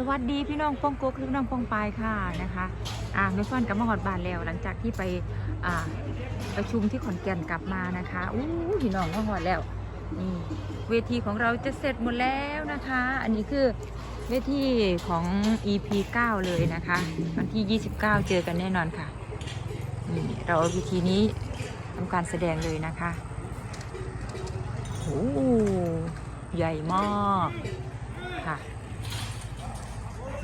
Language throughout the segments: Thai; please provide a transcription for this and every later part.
สวัสดีพี่น้องป้องกุ๊กพี่น้องป้องปายค่ะนะคะอ่าไม่ฟันกับมาหอดบานแล้ว หลังจากที่ไปอ่าประชุมที่ขอนแก่นกลับมานะคะอู้พี่น้องมาหอดแล้วนี่เวทีของเราจะเสร็จหมดแล้วนะคะ อันนี้คือเวทีของ EP 9 เลยนะคะวันที่ 29 เจอกันแน่นอนค่ะนี่เราเอาวิธีนี้ทำการแสดงเลยนะคะโอ้ใหญ่มากค่ะ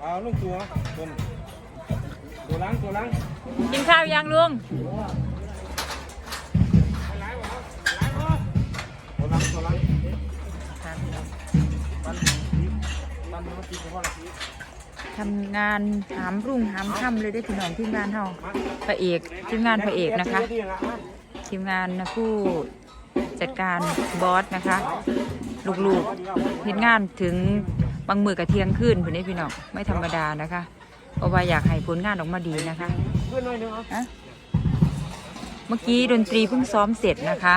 เอาลูกตัวตัวตัวล้างตัวล้างกินข้าวยังลุงตัวล้างตัวล้างปันปันมันติดเพราะอะไรทำงานหามรุ่งหามค่ำเลยได้อพี่น้องทีมงานเฮาพระเอกทีมงานพระเอกนะคะ ทีมงานนะผู้ จัดการบอสนะคะ ลูกๆเห็นงานถึงบางมือกับเที่ยงคืนพี่นี้พี่น้องไม่ธรรมดานะคะ เพราะว่าอยากให้ผลงานออกมาดีนะคะเพื่อนหน่อยนึงเอาอะเมื่อกี้ดนตรีเพิ่งซ้อมเสร็จนะคะ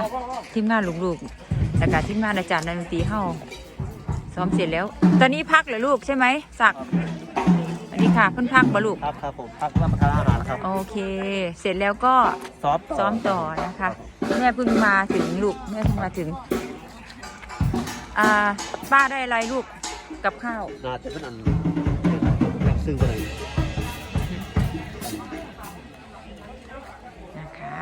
ทีมงานลูกๆแล้วก็ทีมงานอาจารย์ดนตรีเฮาซ้อมเสร็จแล้ว ตอนนี้พักเหรอลูกใช่ไหมสักสวัสดีค่ะเพิ่นพักบ่ลูกครับครับผมพักรับประทานอาหารครับ โอเค เสร็จแล้วก็ซ้อมซ้อมต่อนะคะ แม่เพิ่งมาถึงลูกแม่เพิ่งมาถึง อ่า ป้าได้อะไรลูกกับข้าวน่าจะเป็นอันซึ่งไปเลยนะคะ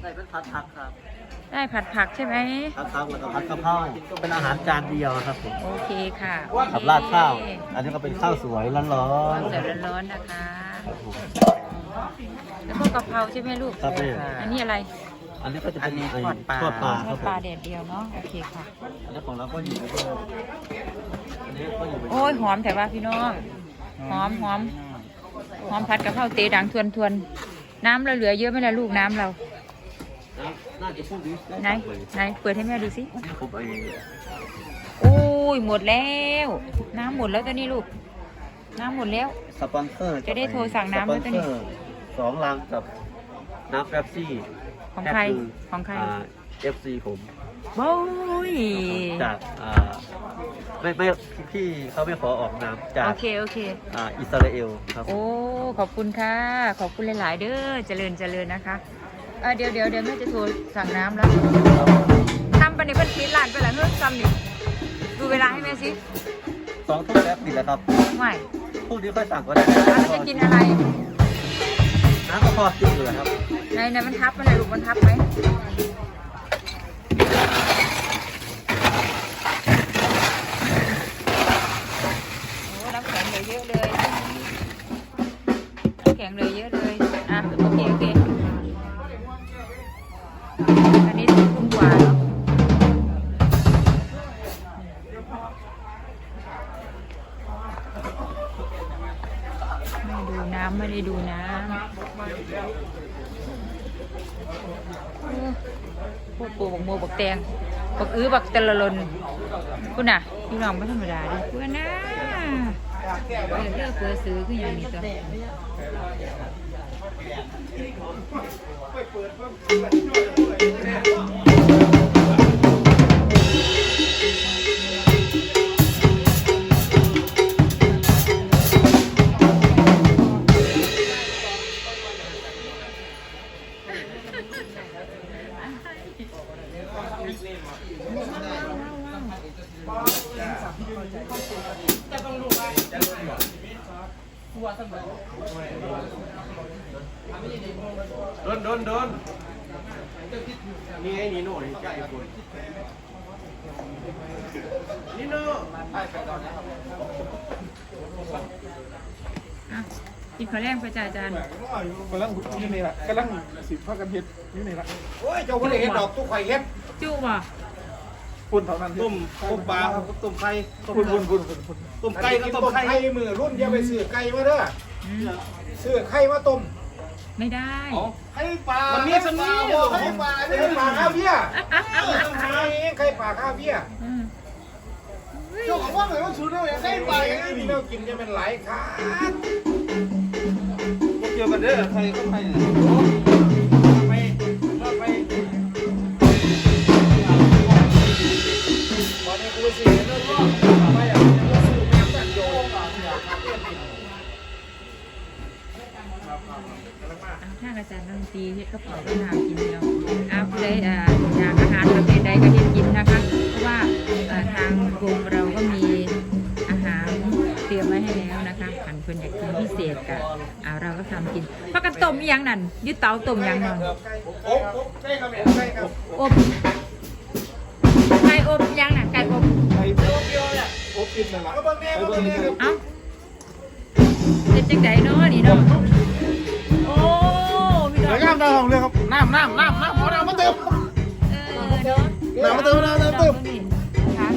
ได้เป็นผัดผักครับ ได้ผัดผักใช่ไหมผัดผักแล้วก็ผัดกะเพราเป็นอาหารจานเดียวครับผมโอเคค่ะกับราดข้าว อันนี้ก็เป็นข้าวสวยร้อนร้อนเสร็จร้อนๆนะคะๆครับผม แล้วก็กะเพราใช่ไหมลูก ครับแม่อันนี้อะไรอันนี้ก็จะเป็นทอดปลาทอดปลาทคอรัดบปผลามแดดเดียวเนาะ โอเคค่ะ อันนี้ของเราก็อยู่ในตัวอันนี้ก็อยู่ในโอ้ยหอมแต่ว่าพี่น้อง หอมหอม หอมผัดกะเพราเตดังทวนทวนๆน้ำเราเหลือเยอะไหมล่ะลูกน้ำเรา น่าจะพูดดีไหน ไหน เปิดให้แม่ดูสิ ผมไอ้โอ้ยหมดแล้ว น้ำหมดแล้วตัวนี้ลูก น้ำหมดแล้ว สปอนเซอร์จะได้โทรสั่งน้ำสปแล้อวนตัวนี้เซอร์สองลังกับน้ำแป๊บซี่ของใครของใครเอฟซีผมโอ้ยจากอ่าไม่ไม่พี่เขาไม่ขอออกน้ำจากโอเคโอเค อ่าอิสราเอลครับโอ้ ขอบคุณค่ะ ขอบคุณหลาย ๆ เด้อ เจริญเจริญนะคะเออเดี๋ยวเดี๋ยวเดี๋ยวแม่จะโทรสั่งน้ำแล้วทำไปในเพันปีร้านไปแล้วเฮ้ยทำนี่ดูเวลาให้แม่สิ สองทุ่มแล้วปิดแล้วครับไม่พรุ่งนี้ค่อยสั่งก็ได้แล้วจะกินอะไร น้ำก็พอกินอยู่แล้วครับ ในในมันทับอะไรลูกมันทับไหม ไม่ดูน้ำไม่ได้ดูน้ำพวกปูบักโมบักแตงบักอื้อบักตะละลนคุณน่ะพี่น้องไม่ธรรมดาดิเพื่อนะเพื่อเลือกเพื่อซื้อคืออย่างนี้ตัวโนีโน่อะกินข้าวแรงไปจ้าอาจารย์กำลังอยู่นี่แหละกำลังสิบพักกันเฮ็ดอยู่นี่แหละโอ้ยเจ้าคนเห็นดอกตุ๊กไข่เฮ็ดจู้บ่ปุ่นเท่านั้นต้มต้มปลาครับต้มไข่ต้มปุ่นปุ่นปุ่นปุ่นปุ่นต้มไก่ก็ต้มไข่มือรุ่นเดียวไปซื้อไก่มาเด้ออืมซื้อไข่มาต้ม ไม่ได้ไข่ปลามันมีสมีไข่ปลาไข่ปลาข้าวเบี้ยไข่ไข่ปลาข้าวเบี้ยอืมเจ้าของว่าเลยว่าสูตรเราอย่างไข่ปลาอย่างนี้เรากินจะเป็นหลายขาดเกี่ยวกันเด้อใครก็ใครไปไปวัน ถ้าอาจารย์ดนตรีเฮ็ดกระเป๋าก็หากินแล้วเอาผู้ใดอ่าอยากอาหารประเภทใดก็เฮ็ดกินนะคะ เพราะว่าเอ่อทางกรมเราก็มีอาหารเตรียมไว้ให้แล้วนะคะขันเพิ่นอยากกินพิเศษกะอ่าเราก็ทำกินเพราะกันต้มอีหยังนั่นอยึดเตาต้มอีหยังนั่นโอ๊บโอ๊บใช่ครับใช่ครับอบไก่อบอีหยังน่ะไก่อบใครโอบเดียวเนี่ยโอบกินนั่นแหละก็บางแน่ก็บางแน่ครับเอ้าเฮ็ดจังไดเนาะนี่เนาะโอ้ พี่น้องแล้วน้ำน้ำเลยครับน้ำน้ำน้ำน้ำเอาน้ำมาเติมเออเนาะน้ำมาเติมน้ำน้ำเติมนะคะ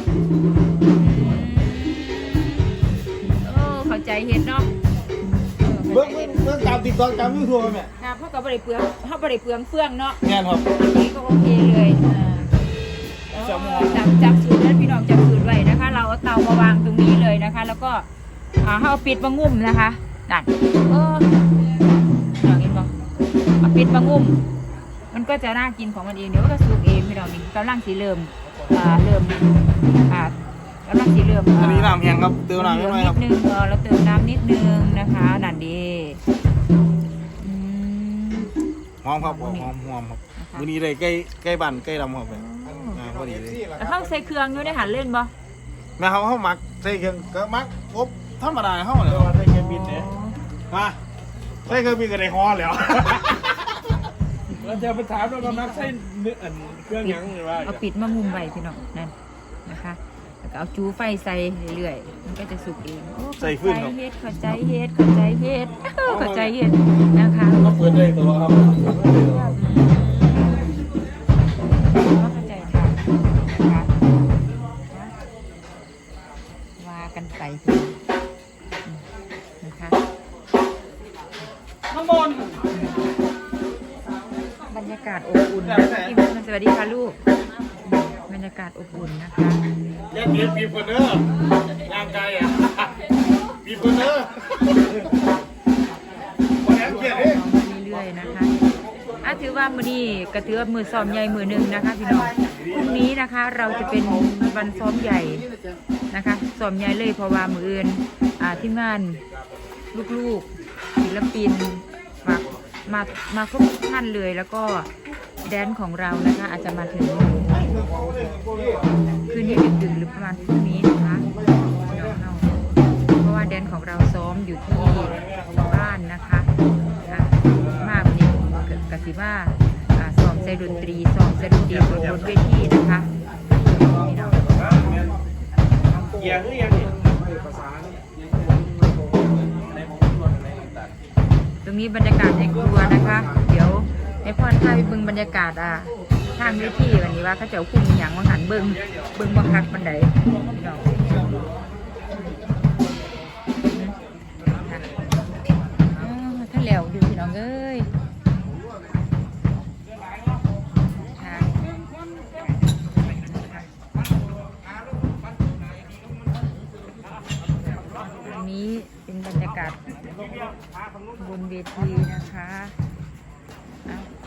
โอ้เข้าใจเห็ดเนาะเบิ้องเบิ้เห็งเบิ้งตามติ๊กต็อกตามยูทูบแม่นเพราะกับบริเปลืองเขาบริเปลืองเฟื่องเนาะแง่นครับอันนี้ก็โอเคเลยจับจับสูตรนั้นพี่น้องจับสูตรไว้นะคะ เราเอาเตามาวางตรงนี้เลยนะคะ แล้วก็เอาปิดมางุ่มนะคะนั่นเออพี่น้องเห็นปะเอา ปิดมางุ่ม มันก็จะน่ากินของมันเองเดี๋ยวมันก็สุกเองพี่น้องนี่กำลังสีเริ่มอ่าเริ่มอ่ากำลังสีเริ่มอันนี้น้ำแห้งครับเติมน้ำเตินิดมหน่อยนิครับดนึงเออเราเติมน้ำนิดนึงนะคะนั่นดีอืมหอมครับหอมหอมหอมครับวันนี้เลยใกล้ใกล้บ้านใกล้ดำครับไปอ่าพอดีเลยแล้วเข้าใส่เครื่องด้วยได้หันเล่นบ่แม่เขาเขามักใส่เครื่องก็มักอบธรรมดาเขาเลยใส่เครื่องบินเนี่ยฮะใส่เครื่องบินก็ได้ฮอแล้ว เราจะไปถามว่ามันมักใช่เนื้ออันเครื่องหยังหรือว่าเอาปิดมางุมไว้พี่น้องนั่นนะคะแล้วก็เอาจูไฟใส่เรื่อยๆมันก็จะสุกเองโอ้ใส่ฟืนครับ เข้าใจเฮ็ดเข้าใจเฮ็ดเข้าใจเฮ็ดนะคะ ก็เปิดได้ตัวครับีบคนเด้อคนแอบเกียร์เด้มาเรื่อยๆนะคะอะถือว่ามือนี้ก็ถือว่ามือซ้อมใหญ่มือหนึ่งนะคะพี่น้องพรุ่งนี้นะคะเราจะเป็นวันซ้อมใหญ่นะคะซ้อมใหญ่เลยเพราะว่ามืออื่นอ่าทีมงานลูกๆศิลปินมามามาครบทุกท่านเลยแล้วก็แดนของเรานะคะอาจจะมาถึงคืนนี้ดึกๆหรือประมาณพรุ่งนี้ เบิ่งบรรยากาศอะทางเวทีวันนี้ว่าเขาจะเอาคุ้มอหย่างวังหันเบิ่งเบิ่งบังคักบันไดถ้าท่านแล้วอยู่พี่น้องเอ้ยค่ะอันนี้เป็นบรรยากาศบนเวทีนะคะ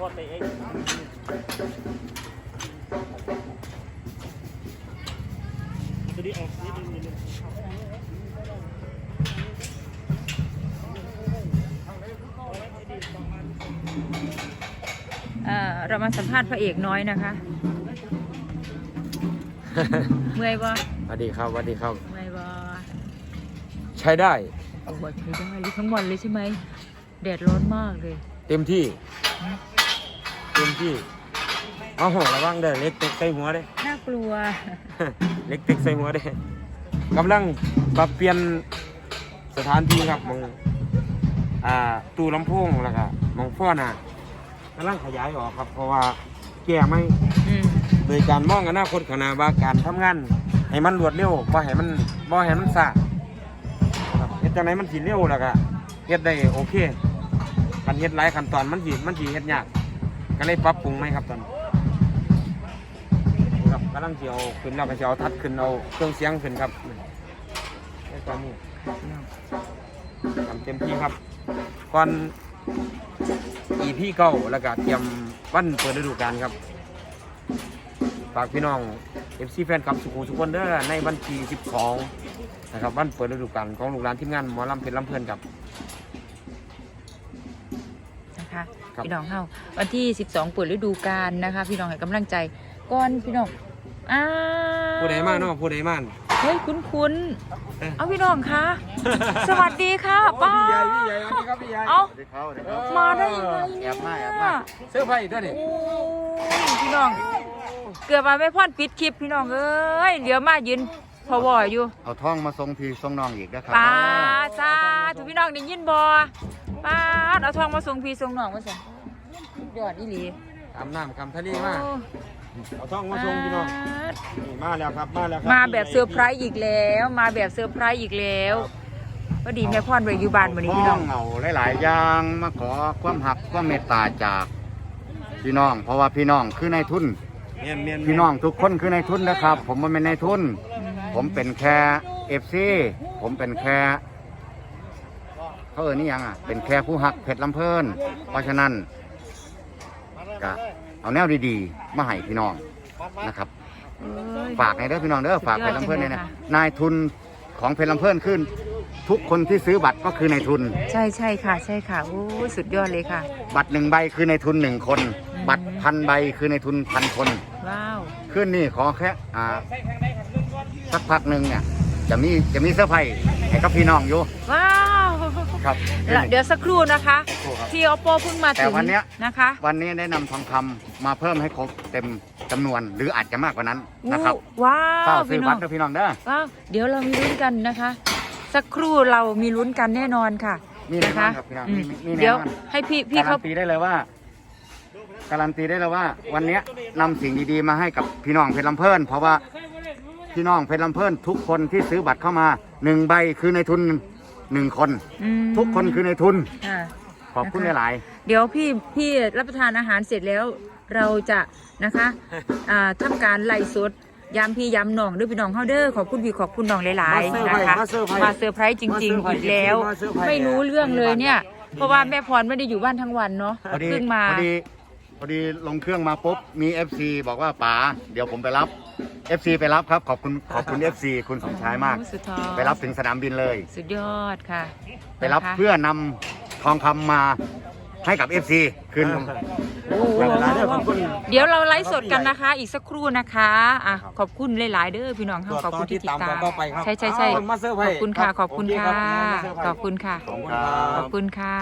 Forte X ตัวนี้เอานี่ดูนี่เรามาสัมภาษณ์พระเอกน้อยนะคะ เมื่อยบ่สวัสดีครับสวัสดีครับ เมื่อยบ่ใช้ได้โอ้โหใช้ได้ทั้งวันเลยใช่ไหมแดดร้อนมากเลย เต็มที่ ต็มที่เอาหัวระวังเด้อเล็กเต็กใส่หัวเด้ น่ากลัว เล็กเต็กใส่หัวเด้กำลังปรับเปลี่ยนสถานที่ครับมองอ่าตู้ลำโพงแล้วก็มองฟ้อนอะกำลังขยายออกครับ เพราะว่าแก้ไม่อืมโดยการมองอนาคตข้างหน้าว่าการทำงาน ให้มันรวดเร็วบ่ให้มันบ่ให้มันช้าครับเฮ็ดจังไดมันสิเร็วแล้วก็เฮ็ดได้โอเคคันเฮ็ดหลายขั้นตอนมันสิมันสิเฮ็ดยาก ก็เลยปรับปรุงใหม่ครับตอนครับกำลังสิเอาขึ้นแล้วก็สิเอาทัดขึ้นเอาเครื่องเสียงขึ้นครับในตอนนี้ทำเต็มที่ครับก่อน EP เก้าแล้วก็เตรียมวันเปิดฤดูกาลครับฝากพี่น้อง FC แฟนคลับสุขุมสุขคนเด้อในวันที่12นะครับวันเปิดฤดูกาลของลูกหลานทีมงานหมอลำเพชรลำเพลินครับ นะ คะครับ พี่น้องเฮาวันที่ 12เปิดฤดูกาลนะคะ พี่น้องให้กำลังใจก่อนพี่น้องอ้าวผู้ใดมาเนาะผู้ใดมาเฮ้ยคุ้นคุ้นๆเอ๊ะ เอาพี่น้องคะ สวัสดีค่ะป้า พี่ใหญ่พี่ใหญ่สวัสดีครับพี่ใหญ่เอาสวัสดีครับสวัสดีครับมาได้ยังไงแอเนี่ยบมาแอบมา เสื้อผ้าอีกตัวนี่โอ้ยพี่น้อง เกือบมาไม่พ่อนปิดคลิปพี่น้องเอ้ยเดี๋ยวมายืน พอวออยู่เอาท่องมาทรงพี่ทรงน้องอีกนะครับป้าซาถูกพี่น้องได้ยินบอป้าดเอาทองมาส่งพี่ส่งน้องมาสิยอดอีหลีคำน้ำคำทะเลมาโอ้เอาท่องมาส่งพี่น้องป๊าดนี่มาแล้วครับมาแล้วครับมาแบบเซอร์ไพรส์อีกแล้ว มาแบบเซอร์ไพรส์อีกแล้วพอดีแม่พ่อนไปอยู่บ้านวันนี้พี่น้องเอาหลายๆอย่างมาขอความหักความเมตตาจากพี่น้อง เพราะว่าพี่น้องคือในายทุนเมียนเมียนพี่น้องทุกคนคือในายทุนนะครับ ผมมันเป็นในายทุน ผมเป็นแค่เอฟซีผมเป็นแค่เขาเอ่ยนี่ยังอะเป็นแค่ผู้หักเพชรลำเพลินเพราะฉะนั้นก็เอาแนวดีๆ มาให้พี่น้องนะครับเอ้ยฝากในเด้อพี่น้องเด้อฝากเพชรลำเพลินสุเนี่ดยยอดนะจังเลยค่ะนายทุนของเพชรลำเพลินขึ้น ทุกคนที่ซื้อบัตรก็คือนายทุน ใช่ใช่ค่ะ ใช่ค่ะโอ้ยสุดยอดเลยค่ะ บัตรหนึ่งใบคือนายทุนหนึ่งคนอืมบัตรพันใบคือนายทุนพันคนว้าว ขึ้นนี่ขอแค่อ่า สักพักหนึ่งเนี่ยจะมีจะมีเสื้อร์ไผ่ให้กับพี่น้องอยู่ว้าวครับแล้วเดี๋ยวสักครู่นะคะสักครู่ครับที่อปเพิ่งมาแต่ถึงวันเนี้ยนะคะ วันนี้ได้นำทองคำมาเพิ่มให้ครบเต็มจำนวน หรืออาจจะมากกว่านั้นนะครับอู้ว้าเฝ้าวซื้พี่อน้บัอตงรเด้อพี่น้องเด้อว้าวเดี๋ยวเรามีลุ้นกันนะคะ สักครู่เรามีลุ้นกันแน่นอนค่ะมีแน่นะนอคะนครับพี่น้องอืมมีมีแน่เดี๋ยวนอน ให้พี่พี่การัเขานตีได้เลยว่า การันตีได้เลยว่า วันเนี้ยนำสิ่งดีๆมาให้กับพี่น้องเพชรลำเพลินเพราะว่า พี่น้องเพชรลำเพลินทุกคนที่ซื้อบัตรเข้ามาหนึ่งใบคือในทุนหนึ่งคน อืมทุกคนคือในทุนอ่าขอบคุณนะคะหลาย เดี๋ยวพี่พี่รับประทานอาหารเสร็จแล้วเราจะนะคะอ่าทำการไล่สดยามพี่ยามน้องด้วยพี่น้องเฮาเด้อขอบคุณพี่ขอบคุณน้องหลายมาเซอร์ไพรส์ๆนะคะมาเซอร์ไพรส์มาเซอร์ไพรส์จริงๆอีกแล้ว มาเซอร์ไพรส์ไม่รู้เรื่องเลยเนี่ย เพราะว่าแม่พรไม่ได้อยู่บ้านทั้งวันเนาะๆพอดีเพิ่งมาพอดี พอดีลงเครื่องมาปุ๊บมี FC บอกว่าป๋าเดี๋ยวผมไปรับ FC ไปรับครับขอบคุณขอบคุณ FC คุณสมชายมากโอ้สุดทอไปรับถึงสนามบินเลย สุดยอดค่ะไปรับนะคะเพื่อนำทองคำมาให้กับ FC คืนโอ้โหเวลาเด้อขอบคุณเดี๋ยวเราไลฟ์สดกันนะคะ อีกสักครู่นะคะอะขอบคุณหลาย ๆ เด้อพี่น้องค่ะขอบคุณที่ติดตามต่อไปครับใช่ใช่ใช่เอามาเซอร์ไพรขส์อบคุณค่ะรับขอบคุณโเค่ะรับมาเซร์ไพรส์ขอบคุณค่ะขอบคุณคขรัอบบคุณค่ะ